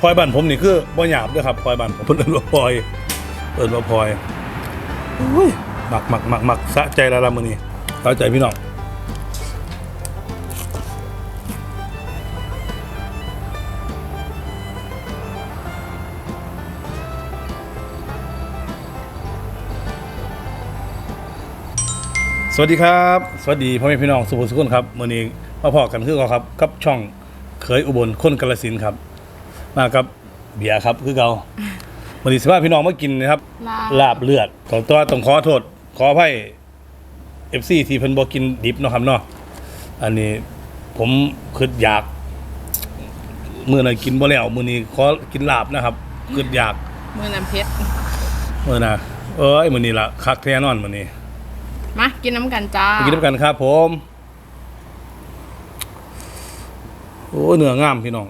พลอยบ้านผมนี่คือบ่หยาบด้วยครับพลอยบ้านผมเพิ่นเอิ้นว่าพลอยเอิ้นว่าพลอยอุ้ยหมักหมักหมักหมักสะใจละละมื้อนี้สะใจพี่น้องสวัสดีครับ สวัสดีพ่อแม่พี่น้องสุภสุขคนครับมื้อนี้มาพอกันคือเก่าครับกับช่องเคยอุบลคนกาฬสินครับ มากับเบียร์ครับคือเก่าวันนี้สิพาพี่น้องมากินนะครับลาบลาบเลือดขอตัวต้องขอโทษ ขออภัย FC ที่เพิ่นบ่กินดิบเนาะครับเนาะอันนี้ผมคิดอยากมื้อนั้นกินบ่แล้วมื้อนี้ขอกินลาบนะครับคิดอยากมือน้ำเพชรมื้อน่ะเอ้ยมื้อนี้ล่ะคักแท้นอนมื้อนี้มากินน้ำกันจ้าไปกินด้วยกันครับผม โอ้เนื้องามพี่น้อง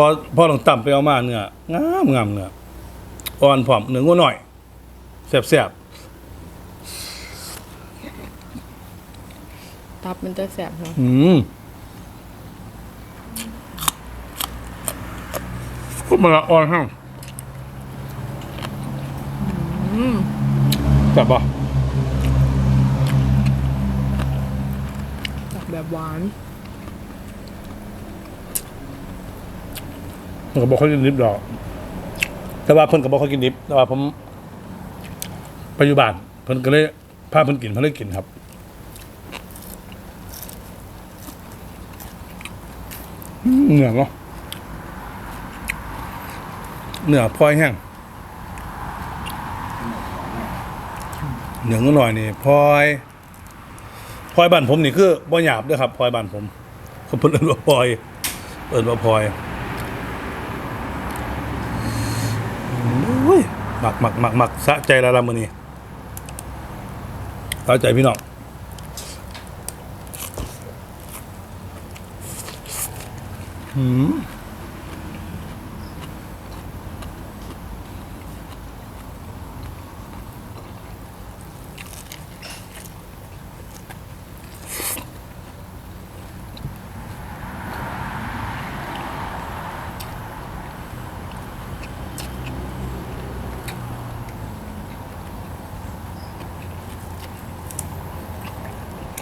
พอพอต้องต่ำไปเอามาเนื้องามงามเนื้ออ่อนผอมเนื้องัวหน่อยแซ่บตับมันจะแสบเนาะๆอืมก็มันละอ่อนห้างจับปะตับแบบหวาน นก็บอกเขากินดิบดอก แต่ว่าเพิ่นก็บอกเขากินดิบแต่ว่าผมปัจจุบันเพิ่นก็เลยพาเพิ่นกินเพิ่นเลยกินครับเหนือเนาะเหนือพลอยแห้งเหนือก็หน่อยนี่พลอยพลอยบ้านผมนี่คือบ่หยาบด้วยครับพลอยบ้านผมผมเพิ่นเอิ้นว่าพลอย เอิ้นว่าพลอยอุ้ย หมักหมักหมักหมักสะใจละละมือนี่สะใจพี่น้องอืม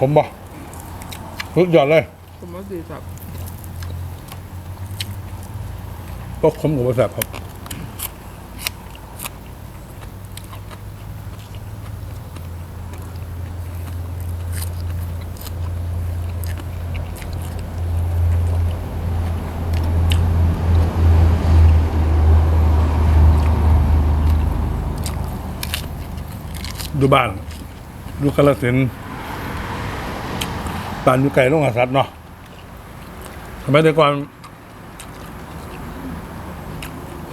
ผมบ่สุดยอดเลยผมว่าดีจับก็ขมกับแสบครับดูบ้านดูกาลสินธุ์ บ้านอยู่ไกลลงอาสัตว์เนาะสมัยแต่ก่อน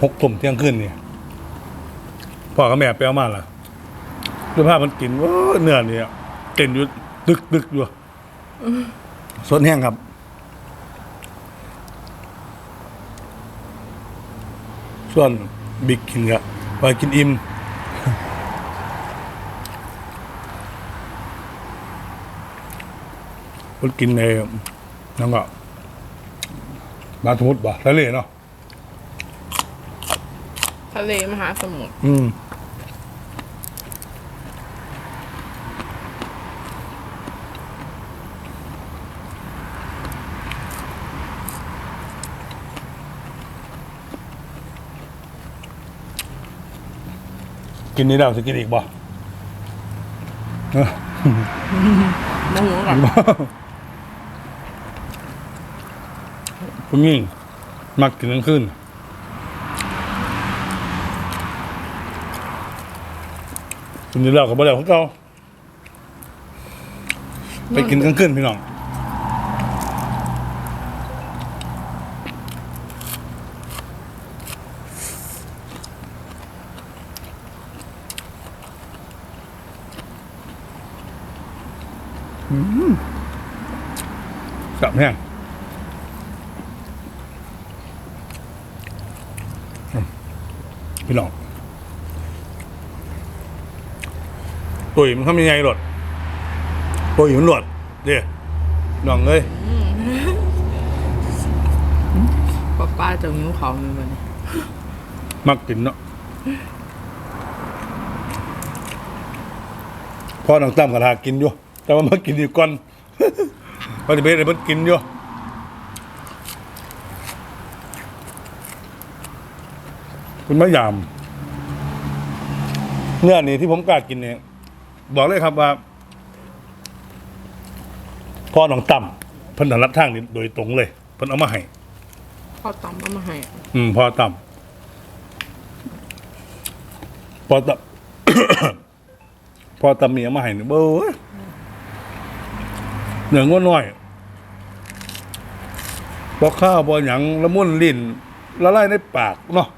หกทุ่มเที่ยงคืนเนี่ยพ่อกับแม่ไปเอามาล่ะดูภาพมันกินว่าเนื้อเนี่ยเต้นอยู่ตึกตึกอยู่สดแห้งครับส่วนบิ๊กกินกะไปกินอิ่ม มันกินในนั่นก็มาสมุทรบ่ทะเลเนาะทะเลมหาสมุทรอืมกินนี้แล้วจะกินอีกบ่เออมะหูกับ ผมยิ่งมักกินกลางคืนกินนี้แล้วก็บ่ได้ของเก่าไปกินกลางคืนพี่น้องสับแห้งอืม พี่น้องตุ๋ยมันทำยังไงหลดตุ๋ยมันหลดเดี๋ยน้องเอ้ยป๊าป๊าป้าจะหิ้วเขาเหมือนกันมักกินเนาะพ่อน้องตั้มกับทากินอยู่ แต่ว่ามากินอยู่ก่อนพอดีเบสเลยมันกินอยู่ คุณมะยาม เนื้อนี่ที่ผมกล้ากินเนี่ยบอกเลยครับว่าพ่อน้องตั้มเพิ่นถนัดทางนี้โดยตรงเลยเพิ่นเอามาให้พ่อตำเอามาให้อืมพอต่ำพอต่ำ พอต่ำเมียมาให้นี่เบ้อเหนืองว่าน้อยพอข้าวพอหยังละมุนลิ้นละลายในปากเนาะ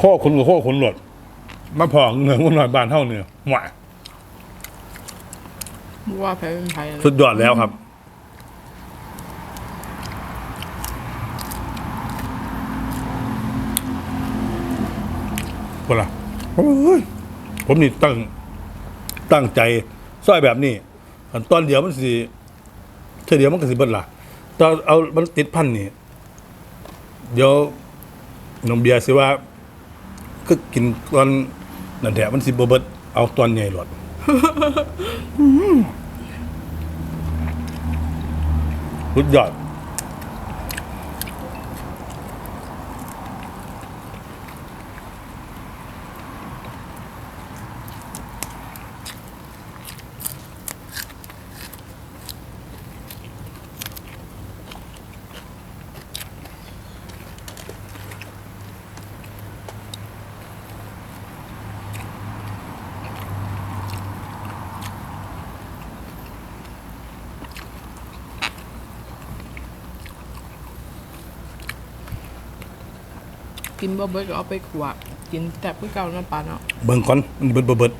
ข้อคุณกับข้อคุณหลดมาพองเหนืองว่าน้อยบานเท่าเนื้อหวายว่าแพ้เป็นไผ่เลยสุดยอดแล้วครับคนละโอ้ยผมนี่ตั้ง ตั้งใจซอยแบบนี้อันตอนเดียวมันสิเท่าเดียวมันก็สิเบิดละตอนเอามันติดพันนี่ เดี๋ยวน้องเบียร์สิว่า ก็กินตอนนั่นแหละมันสิบ่เบิดเอาตอนใหญ่หลอดสุดยอด กินบ่เบิดก็เอาไปขวบกินแต่เพื่อเก่าน้ำปลาเนาะเบิ่งก่อนมันเบิดบ่เบิด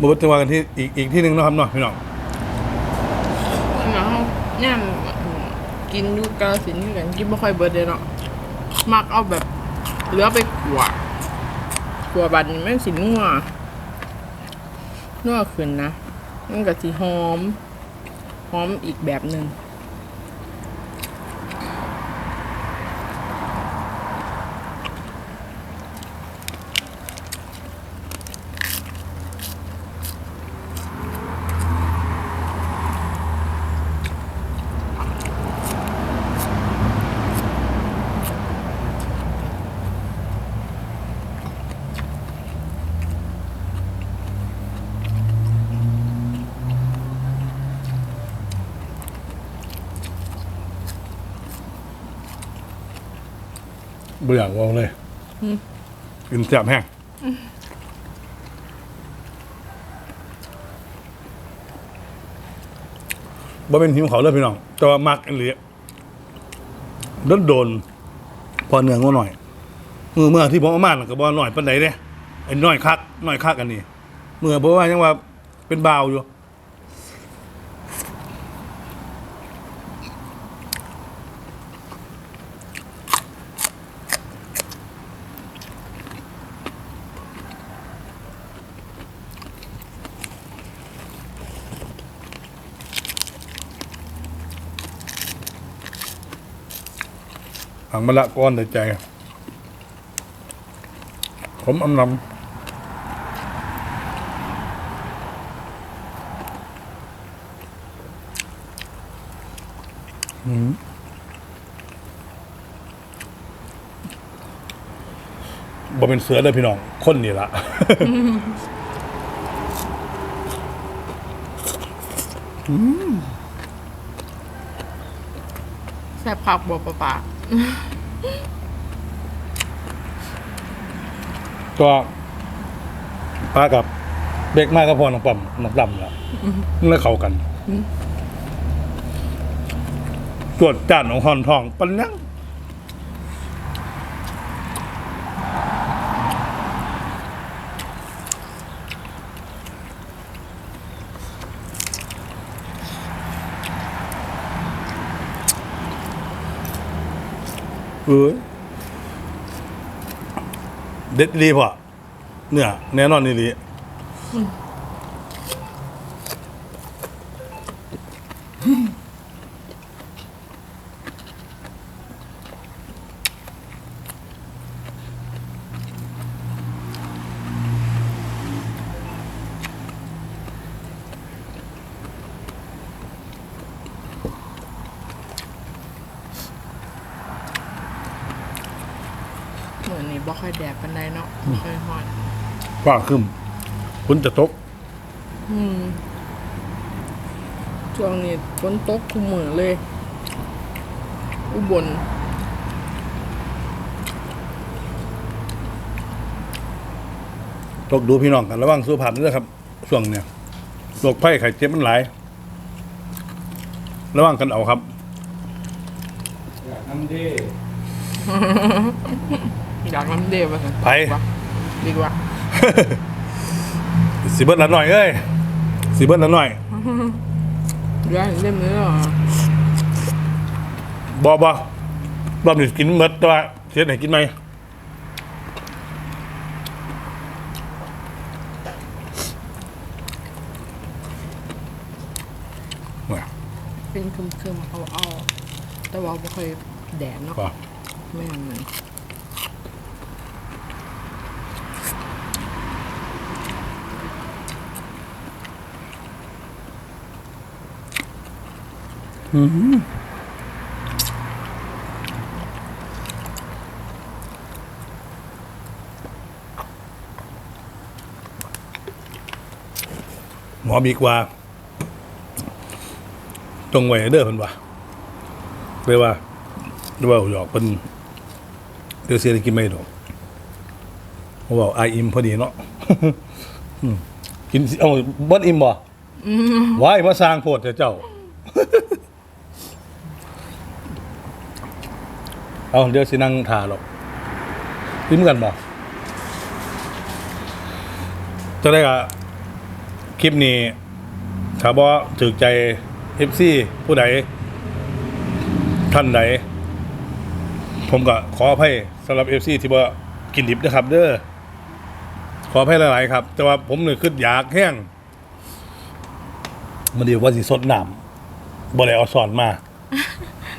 บ่เบิดจะว่ากันที่อีกอีกที่หนึงเนาะครับเนาะพี่น้องเนาะเนี่ยกินอยู่กาลสินธุ์คือกันกินไม่ค่อยเบิดเลยเนาะมักเอาแบบเหลือไปขวบขวบันแม่นสินัวนัวขึ้นนะมันก็สิหอม หอมอีกแบบหนึ่ง บ่อยากเว่าเลยกินแซ่บแห้งบ่เป็นหิวเขาวเลยพี่น้อง แต่ว่ามักอันเหลียโดนโดนๆพอเนืองว่าหน่อยเมื่อเมื่อที่ผมเอามาน่ะก็บ่หน่อยปานใดเด้ไอ้น้อยคักน้อยคักอันนี้เมื่อเพราะว่ายังว่าเป็นบาวอยู่ หังมะละก้อนในใจ ผมอำนำบ่เป็นเสือเลยพี่น้อง คนนี่ละแซ่บผักบัวปลาปลา ก็ปลากับเบกมากก็พอน้องปั๊มน้องดำแล้วแล้วเข้ากันส่วนจานของฮอนทองปันยัง เอ้ยเด็ดดีพอเนี่ยแน่นอนนี่ดี บ่ค่อยแดดปานใดเนาะบ่ค่อยฮ้อนฟ้าครึมคุณจะตก อืมช่วงนี้ฝนตกทุกมื้อเลย อุบลตกดูพี่น้องกันระวังสุขภาพด้วยครับช่วงเนี้ยโรคไข้ไข้เจ็บมันหลาย ระวังกันเอาครับ อยากน้ำเด้ อยากน้ำเดวว่าซั่นไป ดีกว่าสิเบิดละหน่อยเอ้ยสิเบิดละหน่อยเดี๋ยวให้เล่มนี้เหรอบอบอรอบนี้กินเมดแต่ว่าเสียไหนกินไหมว่าเป็นคึมๆเอาเอาแต่ว่าบ่ค่อยแดดเนาะบ่ไม่งั้นมัน หมอบีกว่า ตรงไว้เด้อเพิ่นว่าเลยว่าหรือว่าหยอกเพิ่นเดี๋ยวเสียได้กินไม่ดอกเพราะว่าอายอิ่มพอดีเนาะอืมกินสิเอาบ่อิ่มบ่ว้ายมาสร้างโพดแต่เจ้า เอาเดี๋ยวสินั่งทาหรอกกินกันบ่จะได้กะคลิปนี้ถ้าบ่ถึกใจ FC ผู้ใดท่านใดผมก็ขออภัยสำหรับ FC ที่บ่กินดิบนะครับ เด้อขออภัยหลายๆครับ แต่ว่าผมเนี่ยคืออยากแห้งมันเดียว่าสิสดน้ำบ่ได้เอาสอนมา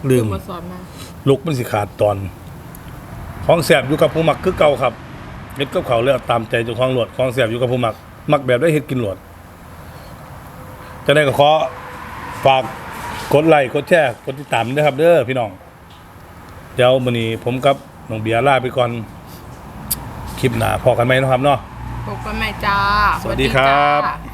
ลืมมาสอนมา ลุกมันสิขาดตอน ของแสบอยู่กับผู้มักคือเก่าครับเฮ็ดกับเขาวเลือกตามใจเจ้าของหลวดของแสบอยู่กับผู้มัก มักแบบได้เฮ็ดกินหลวดจะได้ก็ขอฝากกดไลค์กดแชร์กดติดตามด้วยครับ เด้อพี่น้อง เดี๋ยวมื้อนี้ผมกับน้องเบียร์ลาไปก่อนคลิปหน้าพอกันไหมเนาะครับเนาะพบกันใหม่จ้า สวัสดีครับจ้า